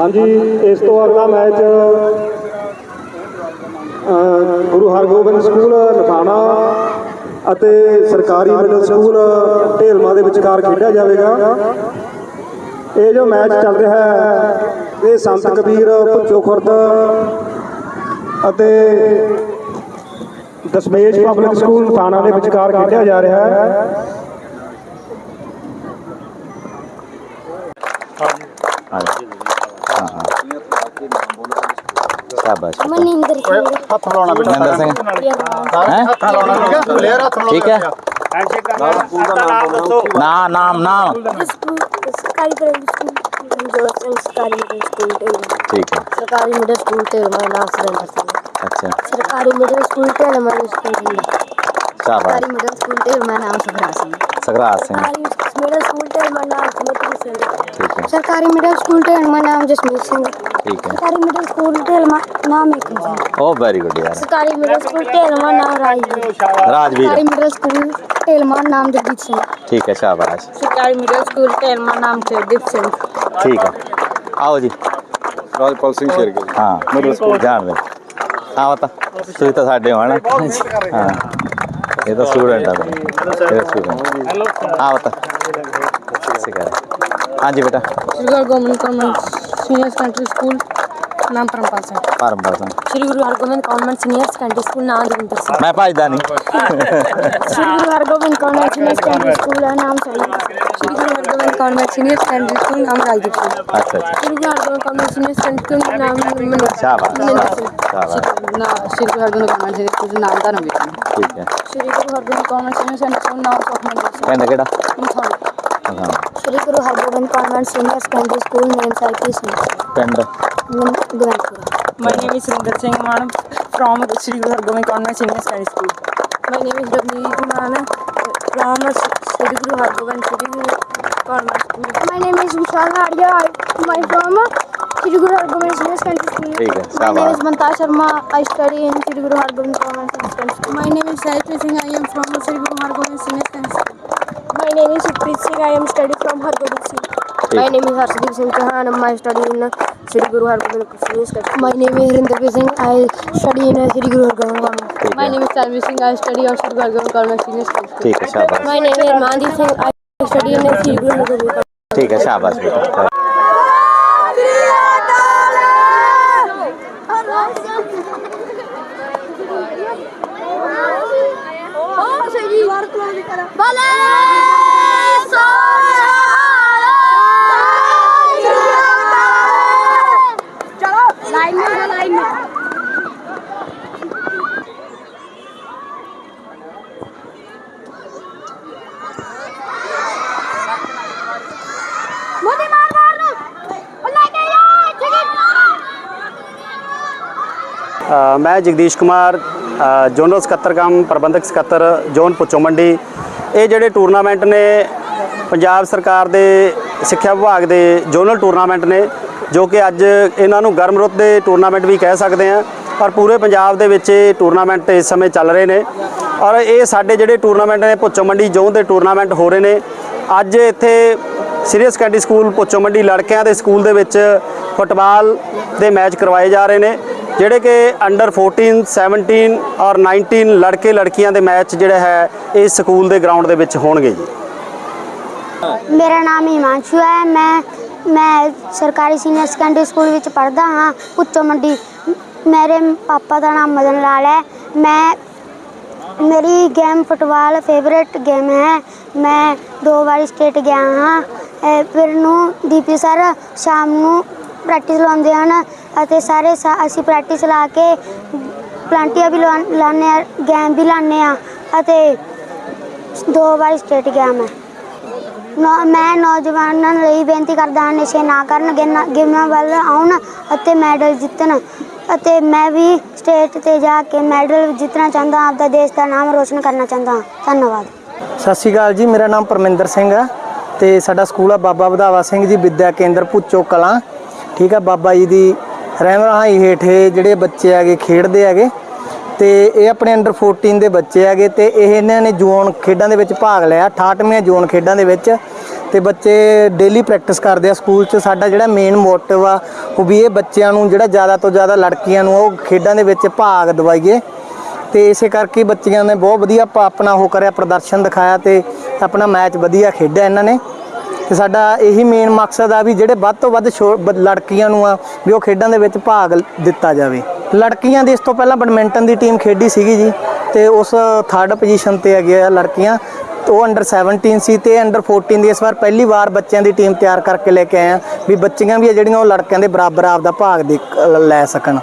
ਹਾਂਜੀ, ਇਸ ਤੋਂ ਅਗਲਾ ਮੈਚ ਗੁਰੂ ਹਰਗੋਬਿੰਦ ਸਕੂਲ ਨਥਾਣਾ ਅਤੇ ਸਰਕਾਰੀ ਮਿਡਲ ਸਕੂਲ ਢੇਲਮਾ ਦੇ ਵਿਚਕਾਰ ਖੇਡਿਆ ਜਾਵੇਗਾ। ਇਹ ਜੋ ਮੈਚ ਚੱਲ ਰਿਹਾ ਹੈ, ਇਹ ਸੰਤ ਕਬੀਰ ਭੁੱਚੋ ਖੁਰਦ ਅਤੇ ਦਸ਼ਮੇਸ਼ ਪਬਲਿਕ ਸਕੂਲ, ਥਾਣਾ ਦੇ ਵਿਚਕਾਰ ਖੇਡਿਆ ਜਾ ਰਿਹਾ ਹੈ। ਸ਼ਾਬਾਸ਼ ਮਨਿੰਦਰ ਸਿੰਘ ਹੱਥ ਲਾਉਣਾ ਬੇਟਾ ਮਨਿੰਦਰ ਸਿੰਘ ਹੈ ਹੱਥ ਲਾਉਣਾ ਠੀਕ ਹੈ ਪਲੇਅਰ ਹੱਥ ਲਾਉਣਾ ਠੀਕ ਹੈ ਨਾ ਨਾਮ ਨਾਮ ਸਕੂਲ ਸਰਕਾਰੀ ਪ੍ਰਾਇਮਰੀ ਸਕੂਲ ਜੋ ਸਰਕਾਰੀ ਮਿਡਲ ਸਕੂਲ ਤੇ ਠੀਕ ਹੈ ਸਰਕਾਰੀ ਮਿਡਲ ਸਕੂਲ ਤੇ ਮੇਰਾ ਨਾਮ ਸੁਰਿੰਦਰ ਸਿੰਘ ਅੱਛਾ ਸਰਕਾਰੀ ਮਿਡਲ ਸਕੂਲ ਤੇ ਮੇਰਾ ਸਕੂਲ ਸ਼ਾਬਾਸ਼ ਸਰਕਾਰੀ ਮਿਡਲ ਸਕੂਲ ਤੇ ਮੇਰਾ ਨਾਮ ਸੁਖਰਾ ਸਿੰਘ ਸਗਰਾਜ ਸਿੰਘ ਸਰਕਾਰੀ ਮਿਡਲ ਸਕੂਲ ਤੇ ਮੇਰਾ ਨਾਮ ਸਮਿਤ ਸਿੰਘ ਠੀਕ ਹੈ ਸਰਕਾਰੀ ਮਿਡਲ ਸਕੂਲ ਤੇ ਮੇਰਾ ਨਾਮ ਜਸਮੀਤ ਸਿੰਘ ਠੀਕ ਹੈ ਸਰਕਾਰੀ ਮਿਡਲ ਸਕੂਲ ਤੇ ਮੇਰਾ ਨਾਮ ਏਕਮ ਸਿੰਘ ਉਹ ਵੈਰੀ ਗੁੱਡ ਯਾਰ ਸਰਕਾਰੀ ਮਿਡਲ ਸਕੂਲ ਤੇ ਮੇਰਾ ਨਾਮ ਰਾਜਵੀਰ ਸਰਕਾਰੀ ਰਾਜਵੀਰ ਮਿਡਲ ਸਕੂਲ ਤੇ ਮੇਰਾ ਨਾਮ ਜਗਜੀਤ ਸਿੰਘ ਠੀਕ ਹੈ ਸ਼ਾਬਾਸ਼ ਸਰਕਾਰੀ ਮਿਡਲ ਸਕੂਲ ਤੇ ਮੇਰਾ ਨਾਮ ਚਰਦੀਪ ਸਿੰਘ ਠੀਕ ਹੈ ਆਓ ਜੀ ਰਾਜਪਾਲ ਸਿੰਘ ਸ਼ੇਰਗਿੱਲ ਹਾਂ ਮਿਡਲ ਸਕੂਲ ਜਾਣਦੇ ਆਓ ਤਾਂ ਤੁਸੀਂ ਤਾਂ ਸਾਡੇ ਹੋ ਹਨਾ ਹਾਂ ਇਹ ਤਾਂ ਸਟੂਡੈਂਟ ਆ ਬਈ ਇਹ ਸਟੂਡੈਂਟ ਆਓ ਤਾਂ ਸਿਕਰ ਹਾਂਜੀ ਬੇਟਾ। Shri Guru Hargobind convent senior secondary school ਨਾਮ Parampal Singh. Parampal Singh. Shri Guru Hargobind convent senior secondary school ਨਾਮ ਦਵਿੰਦਰ ਸਿੰਘ। ਮੈਂ ਭਜਦਾ ਨਹੀਂ Shri Guru Hargobind convent senior secondary school ਦਾ ਨਾਮ ਸਹੀ। Shri Guru Hargobind convent senior secondary school ਨਾਮ ਰਾਜਦੀਪ ਸਿੰਘ। ਅੱਛਾ ਅੱਛਾ। Shri Guru Hargobind convent senior secondary school ਨਾਮ ਮਨੋਜ ਸ਼ਾਬਾਸ਼। ਸ਼ਾਬਾਸ਼। ਨਾ Shri Guru Hargobind convent senior school ਨਾਮ ਦਾ ਨਾਮ ਠੀਕ ਹੈ। Shri Guru Hargobind convent senior secondary school ਨਾਮ ਸੁਖਮਨ ਸਿੰਘ। ਪਿੰਡ ਕਿਹੜਾ? Matholi ਹਾਂ Shri Guru Hargobind convent senior secondary school name psyche Singh ਪਿੰਡ Govindpura My name is Surinder Singh Man from Sri Guru Hargobind Convent Senior Secondary School. My name is Ravneet Man from Sri Guru Hargobind Sri Guru Convent School. My name is Vishal Haria. I'm from Sri Guru Hargobind Senior Secondary School. ठीक है, My name शाबाश। is Manta Sharma. I study in Sri Guru Hargobind Convent Senior Secondary School. My name is Sahitriya Singh I am from Sri Guru Hargobind Senior Secondary School My name is Supreet Singh. I am study from Hargobind Singh. My name is Harshdeep Singh Chauhan. I study in Sri Guru Hargobind Secondary My name is Hrinderpreet Singh. I study in Sri Guru Hargobind. ਠੀਕ My ਹੈ name is Tanvi Singh I study at Sri Guru Hargobind School ਠੀਕ ਹੈ ਸ਼ਾਬਾਸ਼ My name is Mandeep Singh. I study in Sri Guru Hargobind Convent. ਠੀਕ ਹੈ ਸ਼ਾਬਾਸ਼ ਬੇਟਾ ਮੋਦੀ ਮਾਰ ਮਾਰ ਨੂੰ ਉਹ ਲੈ ਕੇ ਜਾ ਟਿਕਟ ਅ, ਮੈਂ ਜਗਦੀਸ਼ ਕੁਮਾਰ ਅ, ਜੋਨਲ ਸਕੱਤਰ ਕੰਮ ਪ੍ਰਬੰਧਕ ਸਕੱਤਰ ਜ਼ੋਨ ਪੁੱਚੋ ਮੰਡੀ ਇਹ ਜਿਹੜੇ ਟੂਰਨਾਮੈਂਟ ਨੇ ਪੰਜਾਬ ਸਰਕਾਰ ਦੇ ਸਿੱਖਿਆ ਵਿਭਾਗ ਦੇ ਜ਼ੋਨਲ ਟੂਰਨਾਮੈਂਟ ਨੇ, ਜੋ ਕਿ ਅੱਜ ਇਹਨਾਂ ਨੂੰ ਗਰਮ ਰੁੱਤ ਦੇ ਟੂਰਨਾਮੈਂਟ ਵੀ ਕਹਿ ਸਕਦੇ ਆ ਪਰ ਪੂਰੇ ਪੰਜਾਬ ਦੇ ਵਿੱਚ ਇਹ ਟੂਰਨਾਮੈਂਟ ਇਸ ਸਮੇਂ ਚੱਲ ਰਹੇ ਨੇ। ਔਰ ਇਹ ਸਾਡੇ ਜਿਹੜੇ ਟੂਰਨਾਮੈਂਟ ਨੇ ਪੁੱਚੋ ਮੰਡੀ ਜ਼ੋਨ ਦੇ ਟੂਰਨਾਮੈਂਟ ਹੋ ਰਹੇ ਨੇ। ਅੱਜ ਇੱਥੇ ਸੀਨੀਅਰ ਸੈਕੰਡਰੀ ਸਕੂਲ ਪੁੱਚੋ ਮੰਡੀ ਲੜਕਿਆਂ ਦੇ ਸਕੂਲ ਦੇ ਵਿੱਚ ਫੁੱਟਬਾਲ ਦੇ ਮੈਚ ਕਰਵਾਏ ਜਾ ਰਹੇ ਨੇ, ਜਿਹੜੇ ਕਿ ਅੰਡਰ 14 17 ਔਰ 19 ਲੜਕੇ ਲੜਕੀਆਂ ਦੇ ਮੈਚ ਜਿਹੜਾ ਹੈ, ਇਸ ਸਕੂਲ ਦੇ ਗਰਾਊਂਡ ਦੇ ਵਿੱਚ ਹੋਣਗੇ ਜੀ। ਮੇਰਾ ਨਾਮ ਹਿਮਾਂਸ਼ੂ ਹੈ। ਮੈਂ ਮੈਂ ਸਰਕਾਰੀ ਸੀਨੀਅਰ ਸੈਕੰਡਰੀ ਸਕੂਲ ਵਿੱਚ ਪੜ੍ਹਦਾ ਹਾਂ। ਪੁੱਚੋ ਮੰਡੀ, ਮੇਰੇ ਪਾਪਾ ਦਾ ਨਾਮ ਮਦਨ ਲਾਲ ਹੈ। ਮੈਂ, ਮੇਰੀ ਗੇਮ ਫੁੱਟਬਾਲ ਫੇਵਰੇਟ ਗੇਮ ਹੈ। ਮੈਂ ਦੋ ਵਾਰੀ ਸਟੇਟ ਗਿਆ ਹਾਂ। ਅਹ ਫਿਰ ਨੂੰ ਦੀਪੀ ਸਰ ਸ਼ਾਮ ਨੂੰ ਪ੍ਰੈਕਟਿਸ ਲਾਉਂਦੇ ਹਨ ਅਤੇ ਸਾਰੇ ਸਾ- ਅਸੀਂ ਪ੍ਰੈਕਟਿਸ ਲਾ ਕੇ ਪਲਾਂਟੀਆਂ ਵੀ ਲਵਾ- ਲਾਉਂਦੇ ਹਾਂ ਗੇਮ ਵੀ ਲਾਉਂਦੇ ਹਾਂ ਅਤੇ ਦੋ ਵਾਰੀ ਸਟੇਟ ਗਿਆ ਮੈਂ। ਮੈਂ ਨੌਜਵਾਨਾਂ ਲਈ ਬੇਨਤੀ ਕਰਦਾ ਹਾਂ, ਨਸ਼ੇ ਨਾ ਕਰਨ ਗੇਨਾ- ਗੇਮਾਂ ਵੱਲ ਆਉਣ ਅਤੇ ਮੈਡਲ ਜਿੱਤਣ। ਅਤੇ ਮੈਂ ਵੀ ਸਟੇਟ ਤੇ ਜਾ ਕੇ ਮੈਡਲ ਜਿੱਤਣਾ ਚਾਹੁੰਦਾ ਹਾਂ, ਆਪਦਾ ਦੇਸ਼ ਦਾ ਨਾਮ ਰੋਸ਼ਨ ਕਰਨਾ ਚਾਹੁੰਦਾ ਹਾਂ। ਧੰਨਵਾਦ। ਸਤਿ ਸ਼੍ਰੀ ਅਕਾਲ ਜੀ, ਮੇਰਾ ਨਾਮ ਪਰਮਿੰਦਰ ਸਿੰਘ ਆ ਤੇ ਸਾਡਾ ਸਕੂਲ ਆ ਬਾਬਾ ਵਧਾਵਾ ਸਿੰਘ ਜੀ ਵਿਦਿਆ ਕੇਂਦਰ ਭੁੱਚੋ ਕਲਾਂ। ਠੀਕ ਆ, ਬਾਬਾ ਜੀ ਦੀ ਰਹਿਮ ਰਹਾਈ ਹੇਠ ਜਿਹੜੇ ਬੱਚੇ ਹੈਗੇ, ਖੇਡਦੇ ਹੈਗੇ। ਤੇ ਇਹ ਆਪਣੇ ਅੰਡਰ 14 ਦੇ ਬੱਚੇ ਹੈਗੇ ਤੇ ਇਹ ਇਹਨਾਂ ਨੇ ਜ਼ੋਨ ਖੇਡਾਂ ਦੇ ਵਿੱਚ ਭਾਗ ਲਿਆ 68ਵੀਂ ਜ਼ੋਨ ਖੇਡਾਂ ਦੇ ਵਿੱਚ ਤੇ ਬੱਚੇ ਡੇਲੀ ਪ੍ਰੈਕਟਿਸ ਕਰਦੇ ਆ ਸਕੂਲ 'ਚ। ਸਾਡਾ ਜਿਹੜਾ ਮੇਨ ਮੋਟਿਵ ਆ, ਉਹ ਵੀ ਇਹ ਬੱਚਿਆਂ ਨੂੰ ਜਿਹੜਾ ਜ਼ਿਆਦਾ ਤੋਂ ਜ਼ਿਆਦਾ ਲੜਕੀਆਂ ਨੂੰ ਉਹ ਖੇਡਾਂ ਦੇ ਵਿੱਚ ਭਾਗ ਦਵਾਈਏ ਤੇ ਇਸੇ ਕਰਕੇ ਬੱਚਿਆਂ ਨੇ ਬਹੁਤ ਵਧੀਆ ਪ- ਆਪਣਾ ਉਹ ਕਰਿਆ, ਪ੍ਰਦਰਸ਼ਨ ਦਿਖਾਇਆ ਤੇ ਆਪਣਾ ਮੈਚ ਵਧੀਆ ਖੇਡਿਆ ਇਹਨਾਂ ਨੇ। ਤੇ ਸਾਡਾ ਇਹੀ ਮੇਨ ਮਕਸਦ ਆ ਵੀ ਜਿਹੜੇ ਵੱਧ ਤੋਂ ਵੱਧ ਛੋ- ਲੜਕੀਆਂ ਨੂੰ ਆ ਵੀ ਉਹ ਖੇਡਾਂ ਦੇ ਵਿੱਚ ਭਾਗ ਦਿੱਤਾ ਜਾਵੇ। ਲੜਕੀਆਂ ਦੀ ਇਸ ਤੋਂ ਪਹਿਲਾਂ ਬੈਡਮਿੰਟਨ ਦੀ ਟੀਮ ਖੇਡੀ ਸੀਗੀ ਜੀ ਤੇ ਉਸ ਥਰਡ ਪੋਜੀਸ਼ਨ ਤੇ ਹੈਗੇ ਆ ਲੜਕੀਆਂ। ਤੇ ਉਹ ਅੰਡਰ 17 ਸੀ ਤੇ ਅੰਡਰ 14 ਦੀ ਇਸ ਵਾਰ ਪਹਿਲੀ ਵਾਰ ਬੱਚਿਆਂ ਦੀ ਟੀਮ ਤਿਆਰ ਕਰਕੇ ਲੈ ਕੇ ਆਏ ਆ ਵੀ ਬੱਚੀਆਂ ਵੀ ਆ ਜਿਹੜੀਆਂ ਉਹ ਲੜਕਿਆਂ ਦੇ ਬਰਾਬਰ ਆਪਦਾ ਭਾਗ ਦੇ ਲੈ ਸਕਣ।